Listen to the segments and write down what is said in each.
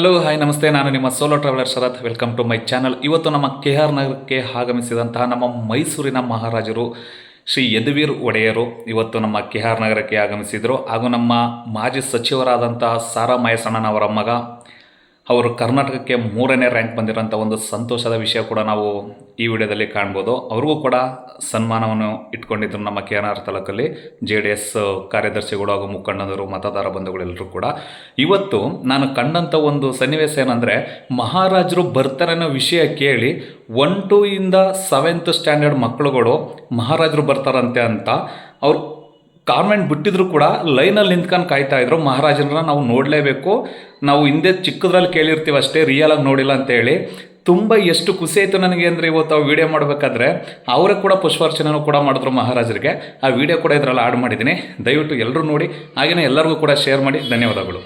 Hello hi ನಮಸ್ತೆ. ನಾನು ನಿಮ್ಮ solo traveller Sharath. Welcome to my channel ಇವತ್ತು ನಮ್ಮ ಕೆ ಆರ್ ನಗರಕ್ಕೆ ಆಗಮಿಸಿದಂತಹ ನಮ್ಮ ಮೈಸೂರಿನ ಮಹಾರಾಜರು, ಶ್ರೀ ಯದುವೀರ್ ಒಡೆಯರು ಇವತ್ತು ನಮ್ಮ ಕೆ ಆರ್ ನಗರಕ್ಕೆ ಆಗಮಿಸಿದರು. ಹಾಗೂ ನಮ್ಮ ಮಾಜಿ ಸಚಿವರಾದಂತಹ ಸಾರಾ ಮಯಸಣ್ಣನವರ ಮಗ ಅವರು ಕರ್ನಾಟಕಕ್ಕೆ ಮೂರನೇ ರ್ಯಾಂಕ್ ಬಂದಿರೋಂಥ ಒಂದು ಸಂತೋಷದ ವಿಷಯ ಕೂಡ ನಾವು ಈ ವಿಡಿಯೋದಲ್ಲಿ ಕಾಣ್ಬೋದು. ಅವ್ರಿಗೂ ಕೂಡ ಸನ್ಮಾನವನ್ನು ಇಟ್ಕೊಂಡಿದ್ರು ನಮ್ಮ ಕೆ ಎನ್ ಆರ್ ತಾಲೂಕಲ್ಲಿ. ಜೆ ಡಿ ಎಸ್ ಕಾರ್ಯದರ್ಶಿಗಳು ಹಾಗೂ ಮುಖಂಡರು, ಮತದಾರ ಬಂಧುಗಳೆಲ್ಲರೂ ಕೂಡ. ಇವತ್ತು ನಾನು ಕಂಡಂಥ ಒಂದು ಸನ್ನಿವೇಶ ಏನಂದರೆ ಮಹಾರಾಜರು ಬರ್ತಾರೆ ಅನ್ನೋ ವಿಷಯ ಕೇಳಿ ಒನ್ ಟು ಇಂದ ಸೆವೆಂತ್ ಸ್ಟ್ಯಾಂಡರ್ಡ್ ಮಕ್ಕಳುಗಳು ಮಹಾರಾಜರು ಬರ್ತಾರಂತೆ ಅಂತ ಅವ್ರು ಕಾನ್ವೆಂಟ್ ಬಿಟ್ಟಿದ್ರು ಕೂಡ ಲೈನಲ್ಲಿ ನಿಂತ್ಕೊಂಡು ಕಾಯ್ತಾ ಇದ್ರು ಮಹಾರಾಜರನ್ನ ನಾವು ನೋಡಲೇಬೇಕು ನಾವು ಹಿಂದೆ ಚಿಕ್ಕದ್ರಲ್ಲಿ ಕೇಳಿರ್ತೀವಿ ಅಷ್ಟೇ ರಿಯಲಾಗಿ ನೋಡಿಲ್ಲ ಅಂತೇಳಿ ತುಂಬ ಎಷ್ಟು ಖುಷಿ ಆಯಿತು ನನಗೆ ಅಂದರೆ ಇವತ್ತು ಆ ವಿಡಿಯೋ ಮಾಡಬೇಕಾದ್ರೆ ಅವರೇ ಕೂಡ ಪುಷ್ಪಾರ್ಚನೆನೂ ಕೂಡ ಮಾಡಿದ್ರು ಮಹಾರಾಜರಿಗೆ ಆ ವಿಡಿಯೋ ಕೂಡ ಇದರಲ್ಲಿ ಆಡ್ ಮಾಡಿದ್ದೀನಿ ದಯವಿಟ್ಟು ಎಲ್ಲರೂ ನೋಡಿ ಹಾಗೆಯೇ ಎಲ್ಲರಿಗೂ ಕೂಡ ಶೇರ್ ಮಾಡಿ ಧನ್ಯವಾದಗಳು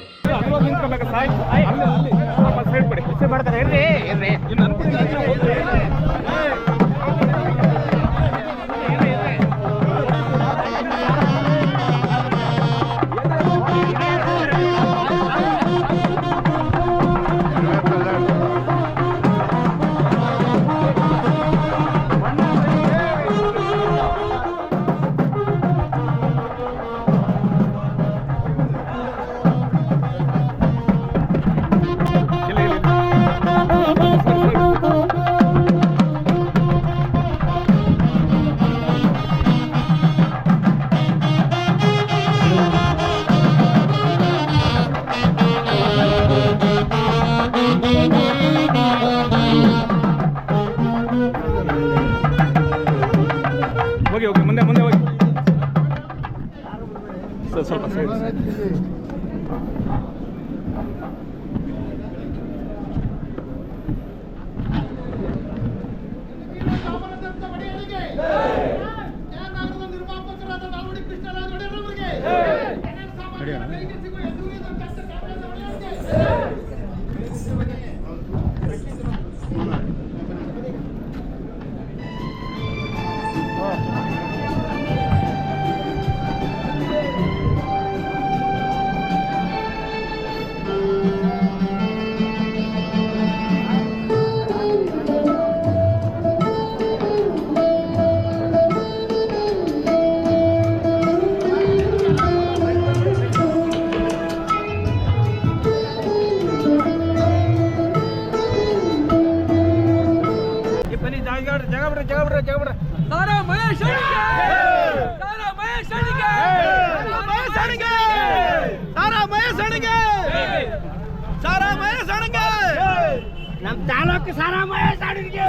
ನಮ್ಮ ತಾಲೂಕು ಸಾರಾ ಮಹೇಶನಿಗೆ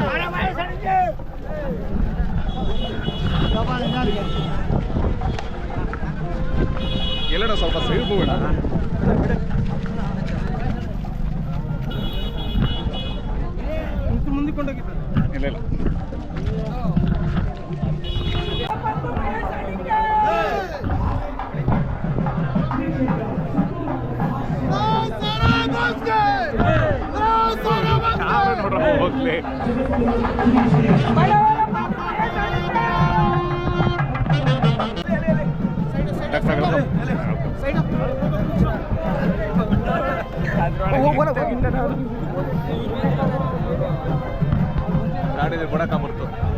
ಸಾರಾ ಮಹೇಶನಿಗೆ ಎಲ್ಲಡ ಸ್ವಲ್ಪ ಸೈಡ್ ಹೋಗೋಣ ಮುಂದಿಕೊಂಡೋಗಿದ್ದಾರೆ ಇಲ್ಲ ಇಲ್ಲ ನೋಡ್ರ ಹೋಗ್ಲಿ ಗಾಡಿ ಬಡಕಾಮರ್ತು ಮಾತ್ರ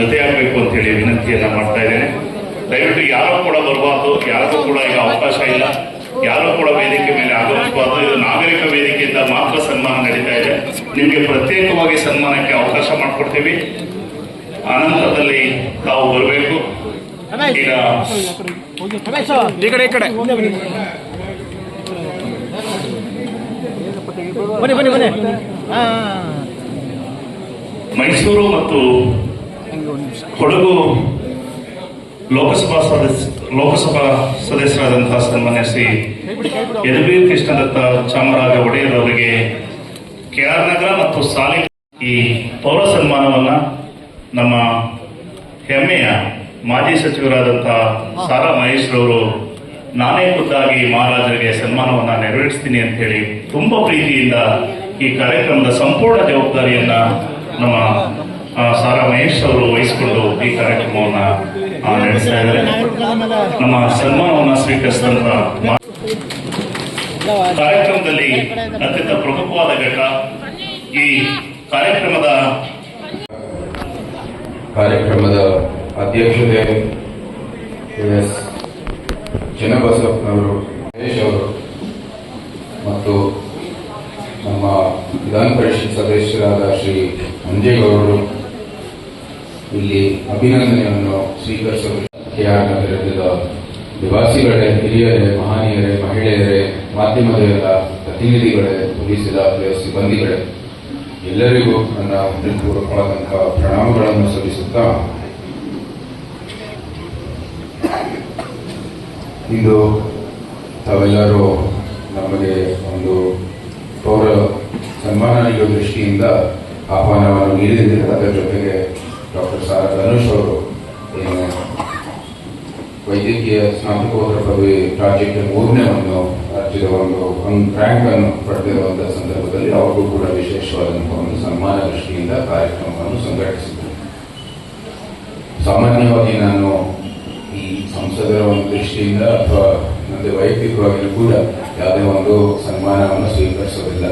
ಜೊತೆಯಾಗಬೇಕು ಅಂತ ಹೇಳಿ ವಿನಂತಿಯನ್ನ ಮಾಡ್ತಾ ಇದ್ದೇನೆ. ದಯವಿಟ್ಟು ಯಾರು ಕೂಡ ಬರಬಾರ್ದು. ಯಾರಿಗೂ ಕೂಡ ಈಗ ಅವಕಾಶ ಇಲ್ಲ. ಯಾರು ಕೂಡ ವೇದಿಕೆ ಮೇಲೆ ಆಗಮಿಸಬಾರ್ದು. ಇದು ನಾಗರಿಕ ವೇದಿಕೆಯಿಂದ ಮಾತ್ರ ಸನ್ಮಾನ ನಡೀತಾ ಇದೆ. ನಿಮಗೆ ಪ್ರತ್ಯೇಕವಾಗಿ ಸನ್ಮಾನಕ್ಕೆ ಅವಕಾಶ ಮಾಡಿಕೊಡ್ತೀವಿ. ಅನಂತರದಲ್ಲಿ ತಾವು ಬರಬೇಕು. ಈಗ ಮೈಸೂರು ಮತ್ತು ಕೊಡಗು ಲೋಕಸಭಾ ಸದಸ್ಯ ಲೋಕಸಭಾ ಸದಸ್ಯರಾದಂತಹ ಸನ್ಮಾನ್ಯ ಶ್ರೀ ಯದುವೀರ್ ಕೃಷ್ಣದತ್ತ ಚಾಮರಾಜ ಒಡೆಯರ್ ಅವರಿಗೆ ಕೆ ಆರ್ ನಗರ ಮತ್ತು ಸಾಲಿ ಈ ಪೌರ ಸನ್ಮಾನವನ್ನ ನಮ್ಮ ಹೆಮ್ಮೆಯ ಮಾಜಿ ಸಚಿವರಾದಂತಹ ಸಾರಾ ಮಹೇಶ್ ಅವರು ನಾನೇ ಖುದ್ದಾಗಿ ಮಹಾರಾಜರಿಗೆ ಸನ್ಮಾನವನ್ನ ನೆರವೇರಿಸ್ತೀನಿ ಅಂತ ಹೇಳಿ ತುಂಬಾ ಪ್ರೀತಿಯಿಂದ ಈ ಕಾರ್ಯಕ್ರಮದ ಸಂಪೂರ್ಣ ಜವಾಬ್ದಾರಿಯನ್ನ ನಮ್ಮ ಸಾರಾ ಮಹೇಶ್ ಅವರು ವಹಿಸಿಕೊಂಡು ಈ ಕಾರ್ಯಕ್ರಮವನ್ನ ನಡೆಸ್ತಾ ಇದ್ದಾರೆ. ನಮ್ಮ ಸನ್ಮಾನವನ್ನ ಸ್ವೀಕರಿಸಿದಂತ ಕಾರ್ಯಕ್ರಮದಲ್ಲಿ ಅತ್ಯಂತ ಪ್ರಮುಖವಾದ ಘಟ್ಟ ಈ ಕಾರ್ಯಕ್ರಮದ ಕಾರ್ಯಕ್ರಮದ ಅಧ್ಯಕ್ಷತೆ ಎಸ್. ಚನ್ನಬಸಪ್ಪನವರು ಮಹೇಶ್ ಅವರು ಮತ್ತು ನಮ್ಮ ವಿಧಾನ ಪರಿಷತ್ ಸದಸ್ಯರಾದ ಶ್ರೀ ಅಂಜೇಗೌಡರು ಇಲ್ಲಿ ಅಭಿನಂದನೆಯನ್ನು ಸ್ವೀಕರಿಸಲು ನಿವಾಸಿಗಳೇ, ಹಿರಿಯರೇ, ಮಹನೀಯರೇ, ಮಹಿಳೆಯರೇ ಮಾಧ್ಯಮದ ಎಲ್ಲ ಪ್ರತಿನಿಧಿಗಳೇ, ಪೊಲೀಸ್ ಇಲಾಖೆಯ ಸಿಬ್ಬಂದಿಗಳೇ, ಎಲ್ಲರಿಗೂ ನನ್ನ ಪೂರ್ವಕವಾದಂತಹ ಪ್ರಣಾಮಗಳನ್ನು ಸಲ್ಲಿಸುತ್ತಾ ಇಂದು ತಾವೆಲ್ಲರೂ ನಮಗೆ ಒಂದು ಪೌರ ಸನ್ಮಾನ ನೀಡುವ ದೃಷ್ಟಿಯಿಂದ ಆಹ್ವಾನವನ್ನು ನೀಡಿದ್ದೀರಿ. ಅದರ ಜೊತೆಗೆ ಡಾಕ್ಟರ್ ಸಾರಾ ಧನುಷ್ ಅವರು ಏನು ವೈದ್ಯಕೀಯ ಸ್ನಾತಕೋತ್ತರ ಪದವಿ ಪ್ರಾಜೆಕ್ಟ್ ಮೂರನೇ ಒಂದು ರಾಜ್ಯದ ಒಂದು ಒಂದು ರ್ಯಾಂಕ್ ಅನ್ನು ಪಡೆದಿರುವಂತಹ ಸಂದರ್ಭದಲ್ಲಿ ಅವ್ರಿಗೂ ಕೂಡ ವಿಶೇಷವಾದಂತಹ ಒಂದು ಸನ್ಮಾನ ದೃಷ್ಟಿಯಿಂದ ಕಾರ್ಯಕ್ರಮವನ್ನು ಸಂಘಟಿಸಿದ್ದೆ. ಸಾಮಾನ್ಯವಾಗಿ ನಾನು ಈ ಸಂಸದರ ಒಂದು ದೃಷ್ಟಿಯಿಂದ ಅಥವಾ ಮತ್ತೆ ವೈಯಕ್ತಿಕವಾಗಿಯೂ ಕೂಡ ಯಾವುದೇ ಒಂದು ಸನ್ಮಾನವನ್ನು ಸ್ವೀಕರಿಸೋದಿಲ್ಲ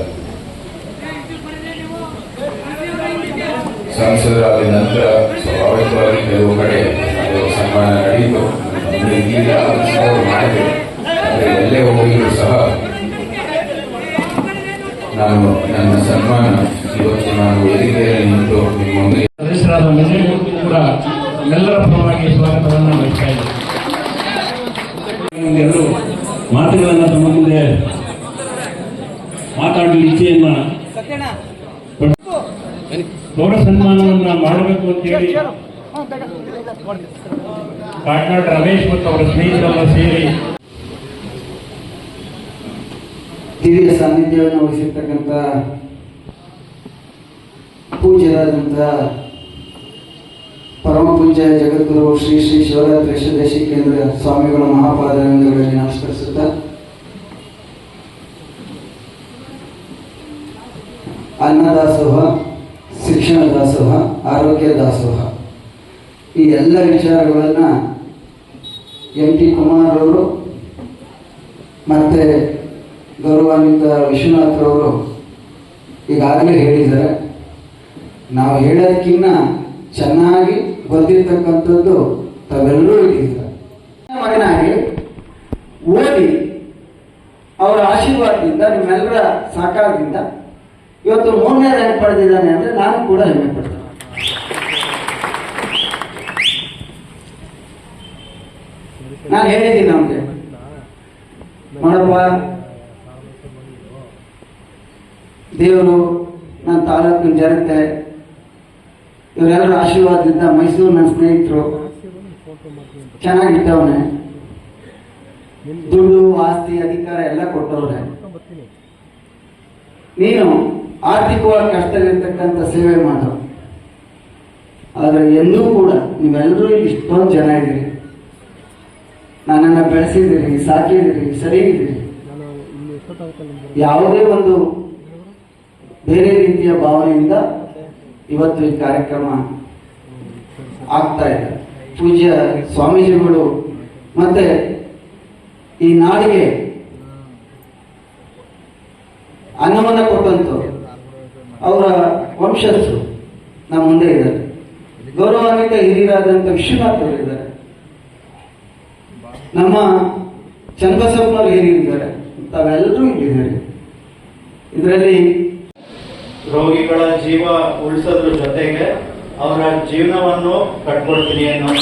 ಸಂಸದರಾದ ನಂತರ ಸ್ವಾಭಾವಿಕವಾಗಿ ಕೆಲವು ಕಡೆ ಅದು ಸನ್ಮಾನ ನಡೆಯಿತು. ಅಂದ್ರೆ ಮಾಡಿದೆ. ಆದರೆ ಎಲ್ಲೇ ಹೋಗಿದ್ರು ಸಹ ನಾನು ನನ್ನ ಸನ್ಮಾನ ಇವತ್ತು ನಾನು ವೇದಿಕೆಯಲ್ಲಿ ನಿಂತು ನಿಮ್ಮ ಮುಂದೆ ಸದಸ್ಯರಾದ ಕೂಡ ಎಲ್ಲರ ಪರವಾಗಿ ಸ್ವಾಗತವನ್ನು ಬಯಸ್ತಾ ಇದ್ದೇನೆ ಮಾತುಗಳನ್ನು ತಮ್ಮ ಮುಂದೆ ಮಾತಾಡಲು ಪೌರ ಸನ್ಮಾನವನ್ನ ಮಾಡಬೇಕು ಅಂತೇಳಿ ಕಾಟ್ನಾಡ್ ರಮೇಶ್ ಮತ್ತು ಅವರ ಸ್ನೇಹಿತರೆಲ್ಲ ಸೇರಿ ದಿವ್ಯ ಸಾನ್ನಿಧ್ಯವನ್ನು ವಹಿಸಿರ್ತಕ್ಕಂಥ ಪೂಜ್ಯರಾದಂಥ ಪರಮ ಪೂಜ್ಯ ಜಗದ್ಗುರು ಶ್ರೀ ಶ್ರೀ ಶಿವರಾತ್ರಿ ದೇಶಿಕೇಂದ್ರ ಸ್ವಾಮಿಗಳ ಮಹಾಪಾದಗಳಲ್ಲಿ ನಮಸ್ಕರಿಸುತ್ತ ಅನ್ನದಾಸೋಹ ದಾಸೋಹ, ಆರೋಗ್ಯ ದಾಸೋಹ. ಈ ಎಲ್ಲ ವಿಚಾರಗಳನ್ನು ಎಂ ಟಿ ಕುಮಾರ್ ಅವರು ಮತ್ತು ಗೌರವಾನ್ವಿತ ವಿಶ್ವನಾಥ್ರವರು ಈಗಾಗಲೇ ಹೇಳಿದ್ದಾರೆ. ನಾವು ಹೇಳೋದಕ್ಕಿನ್ನ ಚೆನ್ನಾಗಿ ಗೊತ್ತಿರ್ತಕ್ಕಂಥದ್ದು ತಾವೆಲ್ಲರೂ ಹೇಳಿದ್ದಾರೆ ಮಗನಾಗಿ ಓದಿ ಅವರ ಆಶೀರ್ವಾದದಿಂದ ನಿಮ್ಮೆಲ್ಲರ ಸಹಕಾರದಿಂದ ಇವತ್ತು ಮೂರನೇ ರ್ಯಾಂಕ್ ಪಡೆದಿದ್ದಾನೆ ಅಂದ್ರೆ ನಾನು ಕೂಡ ಹೆಮ್ಮೆ ಪಡ್ತೇನೆ. ನಾನು ಹೇಳಿದ್ದೀನಿ ಅವನಿಗೆ ಮಾಡಪ್ಪ ದೇವರು ನನ್ನ ತಾಲೂಕಿನ ಜನತೆ ಇವರೆಲ್ಲರ ಆಶೀರ್ವಾದದಿಂದ ಮೈಸೂರು ನನ್ನ ಸ್ನೇಹಿತರು ಚೆನ್ನಾಗಿದ್ದವನೆ ದುಡ್ಡು, ಆಸ್ತಿ, ಅಧಿಕಾರ ಎಲ್ಲ ಕೊಟ್ಟವ್ರೆ. ನೀನು ಆರ್ಥಿಕವಾಗಿ ಕಷ್ಟದಲ್ಲಿರ್ತಕ್ಕಂಥ ಸೇವೆ ಮಾಡೋ. ಆದರೆ ಎಂದೂ ಕೂಡ ನೀವೆಲ್ಲರೂ ಇಷ್ಟೊಂದು ಜನ ಇದ್ದೀರಿ. ನನ್ನನ್ನು ಬೆಳೆಸಿದಿರಿ ಸಾಕಿದಿರಿ ಸರಿ ಇದ್ದೀರಿ ಯಾವುದೇ ಒಂದು ಬೇರೆ ರೀತಿಯ ಭಾವನೆಯಿಂದ ಇವತ್ತು ಈ ಕಾರ್ಯಕ್ರಮ ಆಗ್ತಾ ಇದೆ. ಪೂಜ್ಯ ಸ್ವಾಮೀಜಿಗಳು ಮತ್ತೆ ಈ ನಾಡಿಗೆ ಅನ್ನವನ್ನು ಕೊಟ್ಟಂತವ್ರು. ಅವರ ವಂಶಸ್ಥರು ನಮ್ಮ ಮುಂದೆ ಇದ್ದಾರೆ. ಗೌರವಾನ್ವಿತ ಹಿರಿಯರಾದಂಥ ಇದ್ದಾರೆ. ನಮ್ಮ ಚನ್ನಬಸಪ್ಪನವ್ರು ಹಿರಿಯರಿದ್ದಾರೆ ತಾವೆಲ್ಲರೂ ಇಲ್ಲಿದ್ದಾರೆ ಇದರಲ್ಲಿ ರೋಗಿಗಳ ಜೀವ ಉಳಿಸೋದ್ರ ಜೊತೆಗೆ ಅವರ ಜೀವನವನ್ನು ಕಟ್ಕೊಳ್ತೀನಿ ಅನ್ನೋ